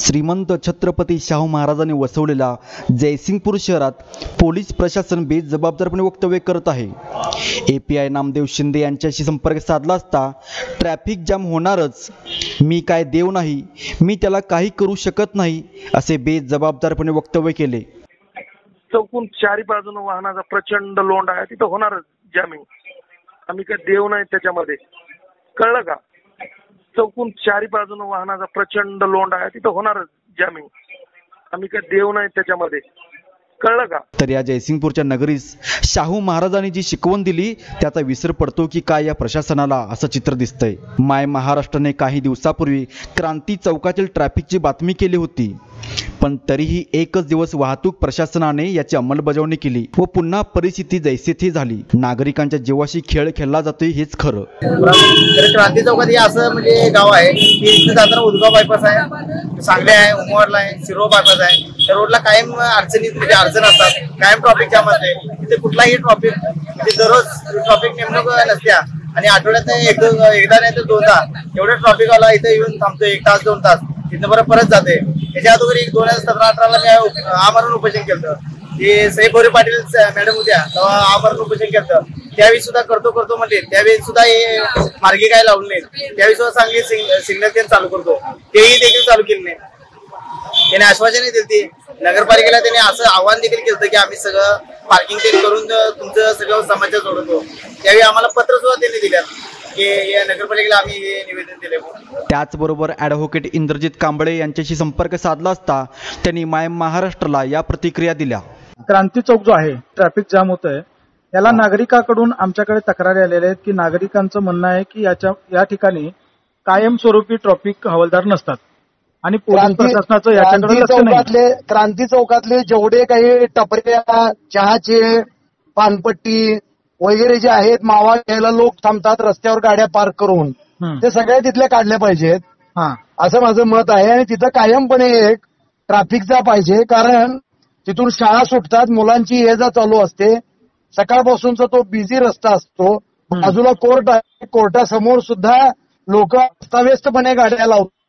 श्रीमंत छत्रपती शाहू महाराजांनी वसवलेला जयसिंगपूर शहरात पोलीस प्रशासन बेजबाबदारपणे वक्तव्य करत आहे. A P I Namdev Shinde यांच्याशी संपर्क साधला असता ट्रॅफिक जाम होणारच. मी काय देव नाही मी त्याला काही करू शकत नाही असे बेजबाबदारपणे वक्तव्य केले. चौकून चारी बाजून वाहनाचा प्रचंड लोंड आहे तिथं होणारच जॅमिंग आम्ही काय देव नाही त्याच्यामध्ये. कळलं का? चौकून चारी बाजूने वाहनाचा प्रचंड लोंड आहे. तिथं होणारच जॅमिंग आम्ही काय देव नाही त्याच्यामध्ये. कळलं का? तर या जयसिंगपूरच्या नगरीस शाहू महाराजांनी जी शिकवण दिली त्याचा विसर पडतो की काय या प्रशासनाला असं चित्र दिसतंय. माय महाराष्ट्राने काही दिवसापूर्वी क्रांती चौकातील ट्रॅफिकची बातमी केली होती. पण तरीही एकच दिवस वाहतूक प्रशासनाने याची अंमलबजावणी केली व पुन्हा परिस्थिती जैसे ती झाली. नागरिकांच्या जीवाशी खेळ खेळला जातोय हेच खरं. तर क्रांती चौकात हे असं म्हणजे गाव आहे की इथे जाताना उदगाव बायपास आहे सांगली आहे उमरला आहे शिरो बायपास आहे. रोडला कायम अडचणी म्हणजे अडचण असतात. कायम ट्रॉफिक जाम असते. तिथे कुठलाही ट्रॉफिक म्हणजे दररोज ट्रॉफिक नेमणूक नसत्या. आणि आठवड्यात एक एकदा नाही तर दोनदा एवढ्या ट्रॉफिकवाला इथे येऊन थांबतो एक तास दोन तास. तिथं बरं परत जाते. त्याच्या अगोदर एक दोन हजार सतरा अठराला मी आमरण उपोषण केलं ते सई बोरे पाटील मॅडम होत्या तेव्हा आमरण उपोषण केलं त्यावेळी सुद्धा करतो करतो म्हणले. त्यावेळी सुद्धा हे मार्गी काय लावले नाही त्यावेळी सुद्धा चांगली सिग्नल चालू करतो. तेही देखील चालू केले नाही. त्याने आश्वासन दिली ती. नगरपालिकेला त्याने असं आव्हान देखील केलं की आम्ही सगळं पार्किंग ते करून तुमचं सगळं समाज सोडवतो त्यावेळी आम्हाला पत्र सुद्धा त्यांनी दिल्यात की या नगरपालिकेला आम्ही हे निवेदन दिले म्हणून. त्याचबरोबर ॲडव्होकेट इंद्रजित कांबळे यांच्याशी संपर्क साधला असता त्यांनी माय महाराष्ट्राला या प्रतिक्रिया दिल्या. क्रांती चौक जो आहे ट्रॅफिक जाम होत आहे याला नागरिकाकडून आमच्याकडे तक्रारी आलेल्या आहेत की नागरिकांचं म्हणणं आहे की याच्या या ठिकाणी कायमस्वरूपी ट्रॉफिक हवालदार नसतात. आणि पोलीस क्रांती प्रशासनाचं याच्याकडे क्रांती लक्ष नाही. चौकातले क्रांती चौकातले जेवढे काही टपऱ्या चहाचे पानपट्टी वगैरे जे आहेत मावा घ्यायला लोक थांबतात रस्त्यावर गाड्या पार्क करून. ते सगळे तिथले काढले पाहिजेत. हा. असं माझं मत आहे आणि तिथं कायमपणे एक ट्रॅफिकचा पाहिजे कारण तिथून शाळा सुटतात मुलांची ये जा चालू असते. सकाळपासूनचा तो बिझी रस्ता असतो. बाजूला कोर्ट आहे कोर्टासमोर सुद्धा लोक अस्ताव्यस्तपणे गाड्या लावतात.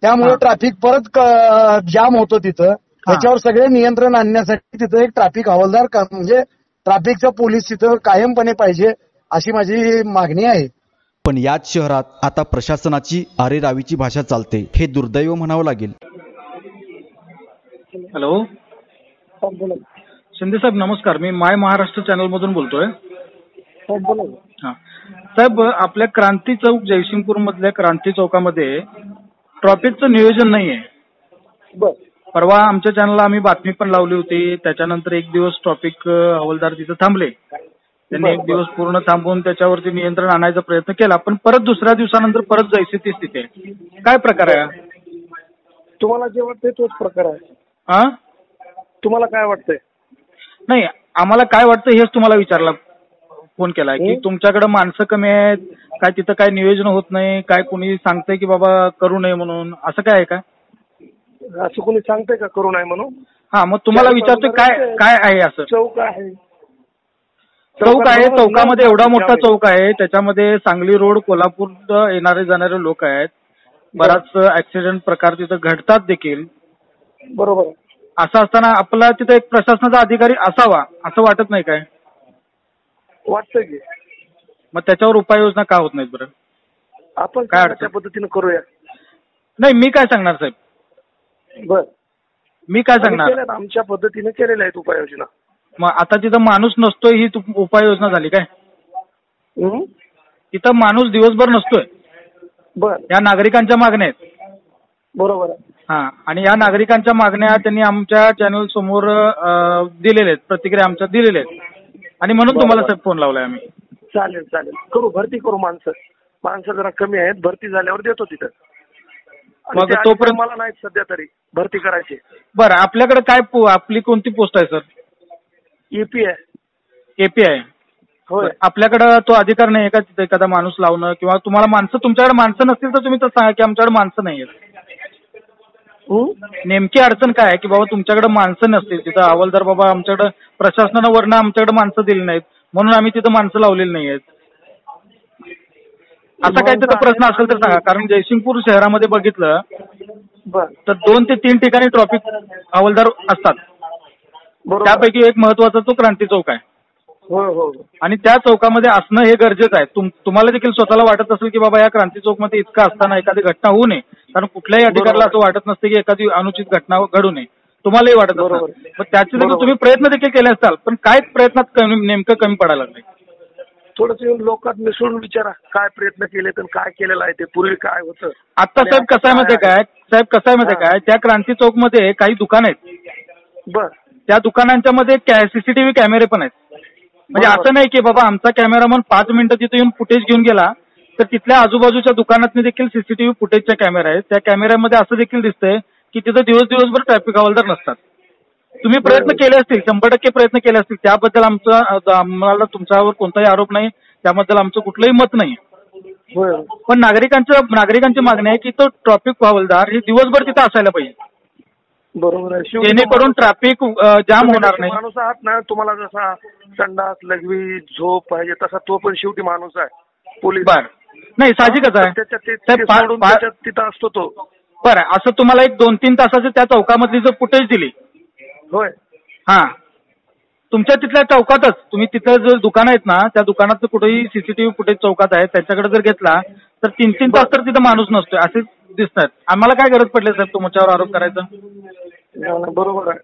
त्यामुळे हा. ट्रॅफिक परत क- जाम होतो तिथं. त्याच्यावर सगळे नियंत्रण आणण्यासाठी तिथं एक ट्रॅफिक हवालदार म्हणजे ट्रॅफिकचा पोलीस तिथं कायमपणे पाहिजे अशी माझी मागणी आहे. पण याच शहरात आता प्रशासनाची आरेरावीची भाषा चालते. हे दुर्दैव म्हणावं लागेल. हॅलो. शिंदे साहेब नमस्कार. मी माय महाराष्ट्र चॅनल मधून बोलतोय. हा साहेब आपल्या क्रांती चौक जयसिंगपूर मधल्या क्रांती चौकामध्ये ट्रॉफिकचं नियोजन नाहीये. बर. परवा आमच्या चॅनलला आम्ही बातमी पण लावली होती. त्याच्यानंतर एक दिवस ट्रॉफिक हवालदार तिथं थांबले. त्यांनी एक दिवस पूर्ण थांबवून त्याच्यावरती नियंत्रण आणायचा प्रयत्न केला. पण परत दुसऱ्या दिवसानंतर परत जायची ती स्थिती आहे. काय प्रकार आहे? तुम्हाला जे वाटतंय तोच प्रकार आहे. हा? तुम्हाला काय वाटतंय? नाही आम्हाला काय वाटतं हेच तुम्हाला विचारला. फोन केलाय की? तुमच्याकडे माणसं कमी आहेत काय तिथं काय नियोजन होत नाही काय कोणी सांगतंय की बाबा करू नये म्हणून असं काय आहे का? असं कोणी सांगतंय का करू नये म्हणून? हा मग तुम्हाला विचारतोय काय काय आहे असं? चौक आहे. चौक आहे चौकामध्ये एवढा मोठा. चौक आहे त्याच्यामध्ये सांगली रोड कोल्हापूर येणारे जाणारे लोक आहेत. बराच ऍक्सिडेंट प्रकार तिथं घडतात देखील. बरोबर. असं असताना आपला तिथं एक प्रशासनाचा अधिकारी असावा असं वाटत नाही काय? वाटतंय की. मग त्याच्यावर उपाययोजना का होत नाहीत बरं? आपण काय अडचण? त्या पद्धतीनं करूया. नाही मी काय सांगणार साहेब? बर. मी काय सांगणार? केल्यात, आमच्या पद्धतीने केलेल्या आहेत उपाययोजना. मग आता तिथं माणूस नसतोय ही तु- उपाययोजना झाली काय? हं? तिथं माणूस दिवसभर नसतोय. बर. या नागरिकांच्या मागण्या आहेत. बरोबर आहे. हा आणि या नागरिकांच्या मागण्या त्यांनी आमच्या चॅनल समोर अं, दिलेल्या आहेत प्रतिक्रिया आमच्या दिलेल्या आहेत. आणि म्हणून. तुम्हाला साहेब फोन लावलाय आम्ही. चालेल चालेल. करू भरती करू माणसं. माणसं जरा कमी आहेत भरती झाल्यावर देतो तिथं. आणि मग ते तोपर्यंत- अधिकार मला नाहीत सध्या तरी भरती करायची. बरं आपल्याकडे काय पो- आपली कोणती पोस्ट आहे सर? आहे. एपीआय होय. आपल्याकडे तो अधिकार नाही का तिथे एखादा माणूस लावणं? किंवा तुम्हाला माणसं तुमच्याकडे माणसं नसतील तर तुम्ही तर सांगा की आमच्याकडे माणसं नाही आहेत? नेमकी अडचण काय आहे की बाबा तुमच्याकडे माणसं नसतील. तिथं हवालदार बाबा आमच्याकडे प्रशासनानं वरनं आमच्याकडे माणसं दिली नाहीत. म्हणून आम्ही तिथं माणसं लावलेली नाही आहेत असा काही तिथं प्रश्न असेल तर सांगा. कारण जयसिंगपूर शहरामध्ये बघितलं तर दोन ते तीन ठिकाणी ट्रॉफिक हवालदार असतात. त्यापैकी एक महत्त्वाचा तो क्रांती चौक आहे. हो हो हो. आणि त्या चौकामध्ये असणं हे गरजेचं आहे. तुम तुम्हाला देखील स्वतःला वाटत असेल की बाबा या क्रांती चौकमध्ये इतकं असताना एखादी घटना होऊ नये. कारण कुठल्याही अधिकाऱ्याला असं वाटत नसते की एखादी अनुचित घटना घडू नये. तुम्हालाही वाटत बरोबर. असेल पण त्याचे देखील बरोबर. तुम्ही प्रयत्न देखील केले असताल पण काय प्रयत्नात कमी- नेमकं कमी पडायला लागले? थोडस येऊन लोकात मिसळून विचारा काय प्रयत्न केले तर काय केलेलं आहे ते. पूर्वी काय होतं? आता साहेब कसं आहे माहितीये काय साहेब कसं आहे माहितीये काय? त्या क्रांती चौकमध्ये काही दुकान आहेत. बर. त्या दुकानांच्या मध्ये सीसीटीव्ही कॅमेरे पण आहेत. म्हणजे बरोबर. असं नाही की बाबा आमचा कॅमेरामन पाच मिनिटं तिथे येऊन फुटेज घेऊन गेला तर तिथल्या आजूबाजूच्या दुकानात देखील सीसीटीव्ही फुटेजच्या कॅमेरा आहेत. त्या कॅमेऱ्यामध्ये असं देखील दिसतंय की तिथं दिवस दिवसभर ट्रॅफिक हवालदार नसतात. तुम्ही प्रयत्न. केले असतील शंभर टक्के प्रयत्न केले असतील त्याबद्दल आमचा आम्हाला तुमच्यावर कोणताही आरोप नाही त्याबद्दल आमचं कुठलंही मत नाही. पण नागरिकांचं नागरिकांची मागणी आहे की तो ट्रॅफिक हवालदार हे दिवसभर तिथं असायला पाहिजे. बरोबर आहे. जेणेकरून ट्रॅफिक जाम होणार नाही. माणूस आहात ना तुम्हाला जसा संडास लघवी झोप पाहिजे तसा तो पण शेवटी माणूस आहे. पोलीस बर. नाही साहजिकच आहे. तिथं असतो तो. बरं असं तुम्हाला एक दोन तीन तासाचं त्या चौकामधली जर फुटेज दिली. होय. हा. तुमच्या तिथल्या चौकातच तुम्ही तिथलं जर दुकान आहेत ना त्या दुकानात कुठेही सीसीटीव्ही फुटेज चौकात आहे. त्याच्याकडे जर घेतला तर तीन तीन तास तर तिथं माणूस नसतोय असे दिसतात. आम्हाला काय गरज पडली साहेब तुमच्यावर आरोप करायचा? नाही, बरोबर आहे.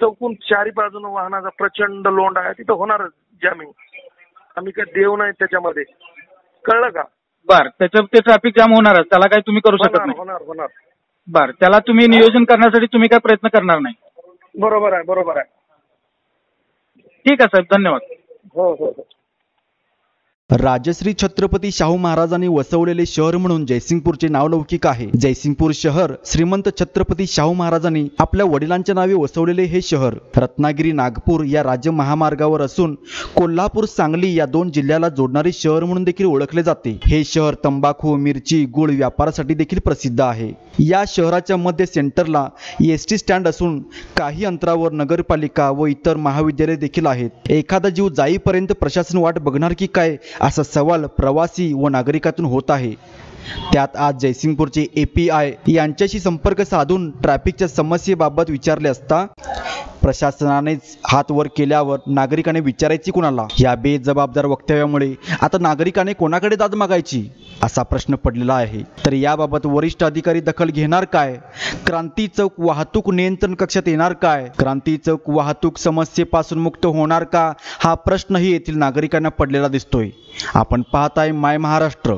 चौकून चारी बाजूने वाहनाचा प्रचंड लोंड आहे तिथं होणारच जामिंग आम्ही काय देव नाही त्याच्यामध्ये. कळलं का? बर त्याचं ते ट्रॅफिक जाम होणारच त्याला काही तुम्ही करू शकत होणार नाही. होणार होणार. बर त्याला तुम्ही नियोजन करण्यासाठी तुम्ही काय प्रयत्न करणार नाही. बरोबर आहे बरोबर आहे. ठीक आहे साहेब धन्यवाद. हो हो हो. राजश्री छत्रपती शाहू महाराजांनी वसवलेले शहर म्हणून जयसिंगपूरचे नाव लौकिक आहे. जयसिंगपूर शहर श्रीमंत छत्रपती शाहू महाराजांनी आपल्या वडिलांच्या नावे वसवलेले हे शहर. रत्नागिरी नागपूर या राज्य महामार्गावर असून कोल्हापूर सांगली या दोन जिल्ह्याला जोडणारे शहर म्हणून देखील ओळखले जाते. हे शहर तंबाखू मिरची गुळ व्यापारासाठी देखील प्रसिद्ध आहे. या शहराच्या मध्य सेंटरला एस टी स्टँड असून काही अंतरावर नगरपालिका व इतर महाविद्यालय देखील आहेत. एखादा जीव जाईपर्यंत प्रशासन वाट बघणार की काय असा सवाल प्रवासी व नागरिकातून होत आहे. त्यात आज जयसिंगपूरचे ए पी आय यांच्याशी संपर्क साधून ट्रॅफिकच्या समस्येबाबत विचारले असता प्रशासनानेच हात वर केल्यावर नागरिकाने विचारायची कुणाला? या बेजबाबदार वक्तव्यामुळे आता नागरिकाने कोणाकडे दाद मागायची? असा प्रश्न पडलेला आहे. तर याबाबत वरिष्ठ अधिकारी दखल घेणार काय? क्रांती चौक वाहतूक नियंत्रण कक्षात येणार काय? क्रांती चौक वाहतूक समस्येपासून मुक्त होणार का? हा प्रश्नही येथील नागरिकांना पडलेला दिसतोय. आपण पाहताय माय महाराष्ट्र.